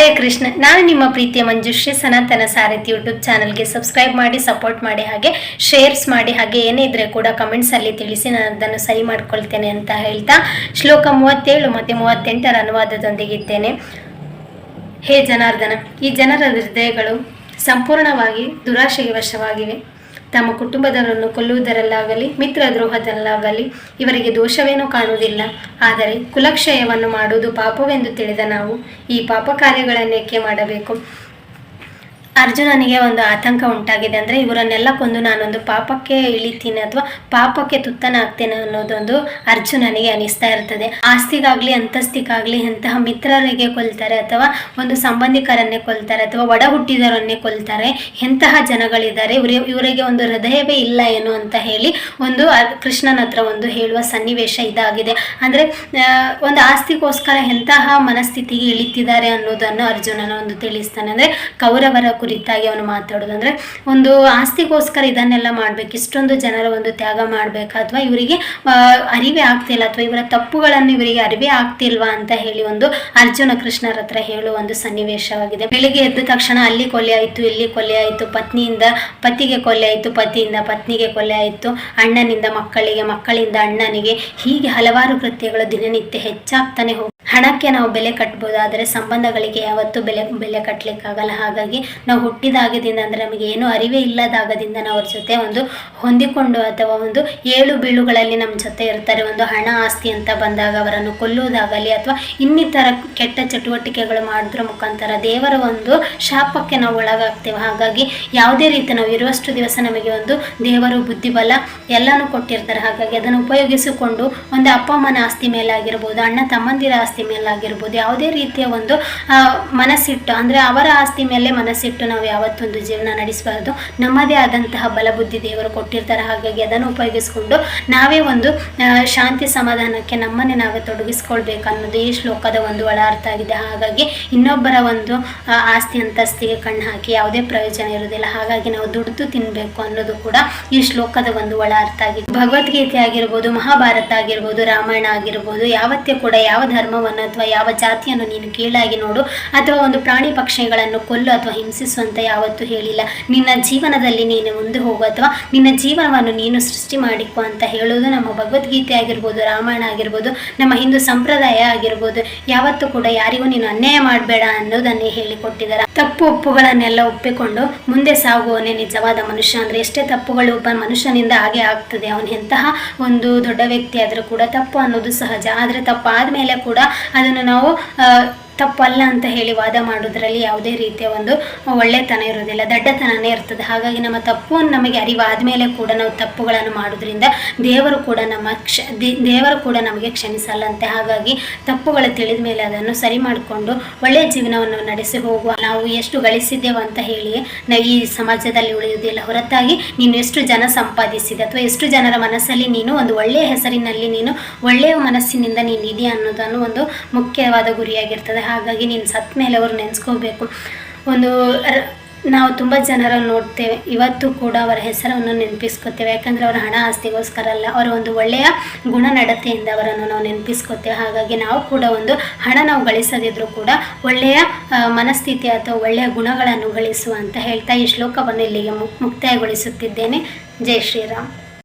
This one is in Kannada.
ಹರೇ ಕೃಷ್ಣ. ನಾನು ನಿಮ್ಮ ಪ್ರೀತಿಯ ಮಂಜುಶ್ರೀ, ಸನಾತನ ಸಾರಥಿ ಯೂಟ್ಯೂಬ್ ಚಾನಲ್ಗೆ ಸಬ್ಸ್ಕ್ರೈಬ್ ಮಾಡಿ ಸಪೋರ್ಟ್ ಮಾಡಿ ಹಾಗೆ ಶೇರ್ಸ್ ಮಾಡಿ ಹಾಗೆ ಏನೇ ಇದ್ರೆ ಕೂಡ ಕಮೆಂಟ್ಸಲ್ಲಿ ತಿಳಿಸಿ ನಾನು ಅದನ್ನು ಸರಿ ಮಾಡ್ಕೊಳ್ತೇನೆ ಅಂತ ಹೇಳ್ತಾ ಶ್ಲೋಕ ಮೂವತ್ತೇಳು ಮತ್ತು ಮೂವತ್ತೆಂಟರ ಅನುವಾದದೊಂದಿಗಿದ್ದೇನೆ ಹೇ ಜನಾರ್ದನ, ಈ ಜನರ ಹೃದಯಗಳು ಸಂಪೂರ್ಣವಾಗಿ ದುರಾಶೆಗೆ ವಶವಾಗಿವೆ. ತಮ್ಮ ಕುಟುಂಬದವರನ್ನು ಕೊಲ್ಲುವುದರಲ್ಲಾಗಲಿ ಮಿತ್ರ ದ್ರೋಹದಲ್ಲಾಗಲಿ ಇವರಿಗೆ ದೋಷವೇನೂ ಕಾಣುವುದಿಲ್ಲ. ಆದರೆ ಕುಲಕ್ಷಯವನ್ನು ಮಾಡುವುದು ಪಾಪವೆಂದು ತಿಳಿದ ನಾವು ಈ ಪಾಪ ಕಾರ್ಯಗಳನ್ನೇಕೆ ಮಾಡಬೇಕು? ಅರ್ಜುನನಿಗೆ ಒಂದು ಆತಂಕ ಉಂಟಾಗಿದೆ ಅಂದರೆ ಇವರನ್ನೆಲ್ಲ ಕೊಂದು ನಾನೊಂದು ಪಾಪಕ್ಕೆ ಇಳಿತೀನಿ ಅಥವಾ ಪಾಪಕ್ಕೆ ತುತ್ತನಾಗ್ತೇನೆ ಅನ್ನೋದೊಂದು ಅರ್ಜುನನಿಗೆ ಅನಿಸ್ತಾ ಇರ್ತದೆ. ಆಸ್ತಿಗಾಗ್ಲಿ, ಅಂತಸ್ತಿಗಾಗ್ಲಿ ಎಂತಹ ಮಿತ್ರರಿಗೆ ಕೊಲ್ತಾರೆ ಅಥವಾ ಒಂದು ಸಂಬಂಧಿಕರನ್ನೇ ಕೊಲ್ತಾರೆ ಅಥವಾ ಒಡ ಹುಟ್ಟಿದವರನ್ನೇ ಕೊಲ್ತಾರೆ ಎಂತಹ ಜನಗಳಿದ್ದಾರೆ. ಇವರು, ಇವರಿಗೆ ಒಂದು ಹೃದಯವೇ ಇಲ್ಲ ಏನು ಅಂತ ಹೇಳಿ ಒಂದು ಕೃಷ್ಣನ ಹತ್ರ ಒಂದು ಹೇಳುವ ಸನ್ನಿವೇಶ ಇದಾಗಿದೆ. ಅಂದರೆ ಒಂದು ಆಸ್ತಿಗೋಸ್ಕರ ಎಂತಹ ಮನಸ್ಥಿತಿಗೆ ಇಳಿತಿದ್ದಾರೆ ಅನ್ನೋದನ್ನು ಅರ್ಜುನನ ಒಂದು ತಿಳಿಸ್ತಾನೆ. ಅಂದರೆ ಕೌರವರ ಕುರಿತಾಗಿ ಅವನು ಮಾತಾಡೋದು. ಅಂದರೆ ಒಂದು ಆಸ್ತಿಗೋಸ್ಕರ ಇದನ್ನೆಲ್ಲ ಮಾಡಬೇಕು. ಇಷ್ಟೊಂದು ಜನರ ಒಂದು ತ್ಯಾಗ ಮಾಡಬೇಕು. ಅಥವಾ ಇವರಿಗೆ ಅರಿವೇ ಆಗ್ತಿಲ್ಲ ಅಥವಾ ಇವರ ತಪ್ಪುಗಳನ್ನು ಇವರಿಗೆ ಅರಿವೇ ಆಗ್ತಿಲ್ವಾ ಅಂತ ಹೇಳಿ ಒಂದು ಅರ್ಜುನ ಕೃಷ್ಣರ ಹತ್ರ ಹೇಳುವ ಒಂದು ಸನ್ನಿವೇಶವಾಗಿದೆ. ಬೆಳಿಗ್ಗೆ ಎದ್ದ ತಕ್ಷಣ ಅಲ್ಲಿ ಕೊಲೆ ಆಯಿತು, ಇಲ್ಲಿ ಕೊಲೆ ಆಯಿತು. ಪತ್ನಿಯಿಂದ, ಪತಿಗೆ ಕೊಲೆ ಆಯಿತು, ಪತಿಯಿಂದ ಪತ್ನಿಗೆ ಕೊಲೆ ಆಯಿತು. ಅಣ್ಣನಿಂದ ಮಕ್ಕಳಿಗೆ, ಮಕ್ಕಳಿಂದ ಅಣ್ಣನಿಗೆ ಹೀಗೆ ಹಲವಾರು ಕೃತ್ಯಗಳು ದಿನನಿತ್ಯ ಹೆಚ್ಚಾಗ್ತಾನೆ ಹೋಗಿ ಹಣಕ್ಕೆ ನಾವು ಬೆಲೆ ಕಟ್ಬೋದು, ಆದರೆ ಸಂಬಂಧಗಳಿಗೆ ಯಾವತ್ತೂ ಬೆಲೆ ಬೆಲೆ ಕಟ್ಟಲಿಕ್ಕಾಗಲ್ಲ ಹಾಗಾಗಿ ನಾವು ಹುಟ್ಟಿದಾಗದಿಂದ ಅಂದರೆ ನಮಗೆ ಏನು ಅರಿವೇ ಇಲ್ಲದಾಗದಿಂದ ನಾವು ಅವ್ರ ಜೊತೆ ಒಂದು ಹೊಂದಿಕೊಂಡು ಅಥವಾ ಒಂದು ಏಳು ಬೀಳುಗಳಲ್ಲಿ ನಮ್ಮ ಜೊತೆ ಇರ್ತಾರೆ. ಒಂದು ಹಣ ಆಸ್ತಿ ಅಂತ ಬಂದಾಗ ಅವರನ್ನು ಕೊಲ್ಲುವುದಾಗಲಿ ಅಥವಾ ಇನ್ನಿತರ ಕೆಟ್ಟ ಚಟುವಟಿಕೆಗಳು ಮಾಡೋದ್ರ ಮುಖಾಂತರ ದೇವರ ಒಂದು ಶಾಪಕ್ಕೆ ನಾವು ಒಳಗಾಗ್ತೇವೆ. ಹಾಗಾಗಿ ಯಾವುದೇ ರೀತಿ ನಾವು ಇರುವಷ್ಟು ದಿವಸ ನಮಗೆ ಒಂದು ದೇವರು ಬುದ್ಧಿಬಲ ಎಲ್ಲನೂ ಕೊಟ್ಟಿರ್ತಾರೆ. ಹಾಗಾಗಿ ಅದನ್ನು ಉಪಯೋಗಿಸಿಕೊಂಡು ಒಂದು ಅಪ್ಪ ಅಮ್ಮನ ಆಸ್ತಿ ಮೇಲಾಗಿರ್ಬೋದು, ಅಣ್ಣ ತಮ್ಮಂದಿರ ಆಸ್ತಿ ಮೇಲಾಗಿರ್ಬೋದು ಯಾವುದೇ ರೀತಿಯ ಒಂದು ಮನಸ್ಸಿಟ್ಟು, ಅಂದರೆ ಅವರ ಆಸ್ತಿ ಮೇಲೆ ಮನಸ್ಸಿಟ್ಟು ನಾವು ಯಾವತ್ತೊಂದು ಜೀವನ ನಡೆಸಬಾರ್ದು. ನಮ್ಮದೇ ಆದಂತಹ ಬಲಬುದ್ಧಿ ದೇವರು ಕೊಟ್ಟಿರ್ತಾರೆ. ಹಾಗಾಗಿ ಅದನ್ನು ಉಪಯೋಗಿಸಿಕೊಂಡು ನಾವೇ ಒಂದು ಶಾಂತಿ ಸಮಾಧಾನಕ್ಕೆ ನಮ್ಮನ್ನೇ ನಾವೇ ತೊಡಗಿಸ್ಕೊಳ್ಬೇಕು ಅನ್ನೋದು ಈ ಶ್ಲೋಕದ ಒಂದು ಒಳ ಅರ್ಥ ಆಗಿದೆ. ಹಾಗಾಗಿ ಇನ್ನೊಬ್ಬರ ಒಂದು ಆಸ್ತಿ ಅಂತಸ್ತಿಗೆ ಕಣ್ಣು ಹಾಕಿ ಯಾವುದೇ ಪ್ರಯೋಜನ ಇರುವುದಿಲ್ಲ. ಹಾಗಾಗಿ ನಾವು ದುಡ್ದು ತಿನ್ನಬೇಕು ಅನ್ನೋದು ಕೂಡ ಈ ಶ್ಲೋಕದ ಒಂದು ಒಳ ಅರ್ಥ ಆಗಿದೆ. ಭಗವದ್ಗೀತೆ ಆಗಿರ್ಬೋದು, ಮಹಾಭಾರತ ಆಗಿರ್ಬೋದು, ರಾಮಾಯಣ ಆಗಿರ್ಬೋದು, ಯಾವತ್ತೇ ಕೂಡ ಯಾವ ಅಥವಾ ಯಾವ ಜಾತಿಯನ್ನು ನೀನು ಕೀಳಾಗಿ ನೋಡು ಅಥವಾ ಒಂದು ಪ್ರಾಣಿ ಪಕ್ಷಿಗಳನ್ನು ಕೊಲ್ಲು ಅಥವಾ ಹಿಂಸಿಸು ಅಂತ ಯಾವತ್ತೂ ಹೇಳಿಲ್ಲ. ನಿನ್ನ ಜೀವನದಲ್ಲಿ ನೀನು ಮುಂದೆ ಹೋಗು ಅಥವಾ ನಿನ್ನ ಜೀವನವನ್ನು ನೀನು ಸೃಷ್ಟಿ ಮಾಡಿಕೊ ಅಂತ ಹೇಳೋದು ನಮ್ಮ ಭಗವದ್ಗೀತೆ ಆಗಿರ್ಬೋದು, ರಾಮಾಯಣ ಆಗಿರ್ಬೋದು, ನಮ್ಮ ಹಿಂದೂ ಸಂಪ್ರದಾಯ ಆಗಿರ್ಬೋದು. ಯಾವತ್ತೂ ಕೂಡ ಯಾರಿಗೂ ನೀನು ಅನ್ಯಾಯ ಮಾಡಬೇಡ ಅನ್ನೋದನ್ನೇ ಹೇಳಿಕೊಟ್ಟಿದ್ದಾರೆ. ತಪ್ಪು ಒಪ್ಪುಗಳನ್ನೆಲ್ಲ ಒಪ್ಪಿಕೊಂಡು ಮುಂದೆ ಸಾಗುವನೇ ನಿಜವಾದ ಮನುಷ್ಯ ಅಂದರೆ ಎಷ್ಟೇ ತಪ್ಪುಗಳು ಒಬ್ಬ ಮನುಷ್ಯನಿಂದ ಹಾಗೆ ಆಗ್ತದೆ. ಅವನು ಎಂತಹ ಒಂದು ದೊಡ್ಡ ವ್ಯಕ್ತಿ ಆದರೂ ಕೂಡ ತಪ್ಪು ಅನ್ನೋದು ಸಹಜ. ಆದರೆ ತಪ್ಪಾದ ಮೇಲೆ ಕೂಡ ಅದನ್ನು ನಾವು ಆ, ತಪ್ಪಲ್ಲ ಅಂತ ಹೇಳಿ ವಾದ ಮಾಡೋದ್ರಲ್ಲಿ ಯಾವುದೇ ರೀತಿಯ ಒಂದು ಒಳ್ಳೆತನ ಇರೋದಿಲ್ಲ ದಡ್ಡತನನೇ ಇರ್ತದೆ. ಹಾಗಾಗಿ ನಮ್ಮ ತಪ್ಪು ನಮಗೆ ಅರಿವಾದ ಮೇಲೆ ಕೂಡ ನಾವು ತಪ್ಪುಗಳನ್ನು ಮಾಡೋದ್ರಿಂದ ದೇವರು ಕೂಡ ನಮ್ಮ ಕ್ಷ ದೇವರು ಕೂಡ ನಮಗೆ ಕ್ಷಮಿಸಲ್ಲಂತೆ. ಹಾಗಾಗಿ ತಪ್ಪುಗಳು ತಿಳಿದ ಮೇಲೆ ಅದನ್ನು ಸರಿ ಮಾಡಿಕೊಂಡು ಒಳ್ಳೆಯ ಜೀವನವನ್ನು ನಡೆಸಿ ಹೋಗುವ ನಾವು ಎಷ್ಟು ಗಳಿಸಿದ್ದೇವೆ ಅಂತ ಹೇಳಿ ನಾವು ಈ ಸಮಾಜದಲ್ಲಿ ಉಳಿಯುವುದಿಲ್ಲ. ಹೊರತಾಗಿ ನೀನು ಎಷ್ಟು ಜನ ಸಂಪಾದಿಸಿದೆ ಅಥವಾ ಎಷ್ಟು ಜನರ ಮನಸ್ಸಲ್ಲಿ ನೀನು ಒಂದು ಒಳ್ಳೆಯ ಹೆಸರಿನಲ್ಲಿ ನೀನು ಒಳ್ಳೆಯ ಮನಸ್ಸಿನಿಂದ ನೀನು ಇದೆಯಾ ಅನ್ನೋದನ್ನು ಒಂದು ಮುಖ್ಯವಾದ ಗುರಿಯಾಗಿರ್ತದೆ. ಹಾಗಾಗಿ ನೀನು ಸತ್ ಮೇಲೆ ಅವರು ನೆನೆಸ್ಕೋಬೇಕು. ಒಂದು ನಾವು ತುಂಬ ಜನರನ್ನು ನೋಡ್ತೇವೆ. ಇವತ್ತು ಕೂಡ ಅವರ ಹೆಸರನ್ನು ನೆನಪಿಸ್ಕೋತೇವೆ. ಯಾಕಂದರೆ ಅವರ ಹಣ ಆಸ್ತಿಗೋಸ್ಕರ ಅಲ್ಲ, ಅವರ ಒಂದು ಒಳ್ಳೆಯ ಗುಣನಡತೆಯಿಂದ ಅವರನ್ನು ನಾವು ನೆನಪಿಸ್ಕೋತೇವೆ. ಹಾಗಾಗಿ ನಾವು ಕೂಡ ಒಂದು ಹಣ ನಾವು ಗಳಿಸದಿದ್ರೂ ಕೂಡ ಒಳ್ಳೆಯ ಮನಸ್ಥಿತಿ ಅಥವಾ ಒಳ್ಳೆಯ ಗುಣಗಳನ್ನು ಗಳಿಸುವ ಅಂತ ಹೇಳ್ತಾ ಈ ಶ್ಲೋಕವನ್ನು ಇಲ್ಲಿಗೆ ಮುಕ್- ಮುಕ್ತಾಯಗೊಳಿಸುತ್ತಿದ್ದೇನೆ. ಜೈ ಶ್ರೀರಾಮ್.